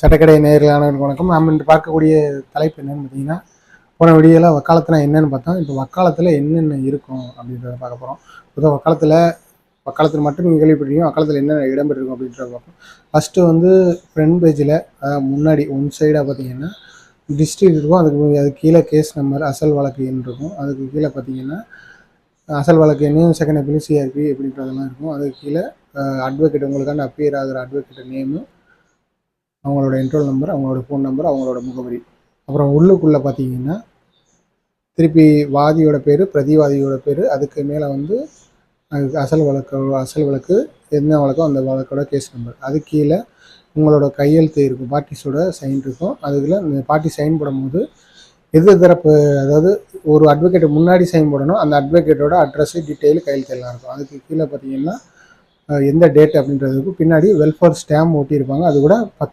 சட்டக்கடை நேர்களானவர்களுக்கு வணக்கம். நாம் இன்று பார்க்கக்கூடிய தலைப்பு என்னன்னு பார்த்தீங்கன்னா போன வீடியோவில் வக்காலத்துனா என்னென்னு பார்த்தோம். இப்போ வக்காலத்தில் என்னென்ன இருக்கும் அப்படின்றத பார்க்க போகிறோம் பொதுவாக வக்காலத்தில் வக்காலத்தில் மட்டும் நீங்கள் கேள்விப்பட்டிருக்கீங்க வக்காலத்தில் என்னென்ன இடம்பெற்றிருக்கும் அப்படின்றத பார்ப்போம். ஃபஸ்ட்டு வந்து ஃப்ரண்ட் பேஜில் முன்னாடி ஒன் சைடாக பார்த்தீங்கன்னா டிஸ்ட்ரிக்ட் இருக்கும். அதுக்கு அதுக்கு கீழே கேஸ் நம்பர் அசல் வழக்கு எண் இருக்கும். அதுக்கு கீழே பார்த்தீங்கன்னா அசல் வழக்கு எண்ணும் செகண்ட் அப்பில் சிஆர்பி அப்படின்றதெல்லாம் இருக்கும். அதுக்கு கீழே அட்வொகேட் உங்களுக்கான அப்பியர் ஆகிற அட்வொகேட் நேமு அவங்களோட என்ரோல் நம்பர் அவங்களோட ஃபோன் நம்பர் அவங்களோட முகவரி. அப்புறம் உள்ளுக்குள்ளே பார்த்தீங்கன்னா திருப்பி வாதியோட பேர் பிரதிவாதியோட பேர் அதுக்கு மேலே வந்து அசல் வழக்கு அசல் வழக்கு என்ன வழக்கோ அந்த வழக்கோட கேஸ் நம்பர் அது கீழே உங்களோட கையெழுத்து இருக்கும். பார்ட்டிஸோட சைன் இருக்கும். அதுக்குள்ள இந்த பார்ட்டி சைன் போடும்போது எது தரப்பு அதாவது ஒரு அட்வொகேட் முன்னாடி சைன் போடணும் அந்த அட்வொகேட்டோட அட்ரஸு டீட்டெயில் கையெழுத்து எல்லாம் இருக்கும். அதுக்கு கீழே பார்த்தீங்கன்னா எந்த டேட் அப்படின்றதுக்கு பின்னாடி வெல்ஃபேர் ஸ்டாம்ப் ஓட்டியிருப்பாங்க அது கூட பத்து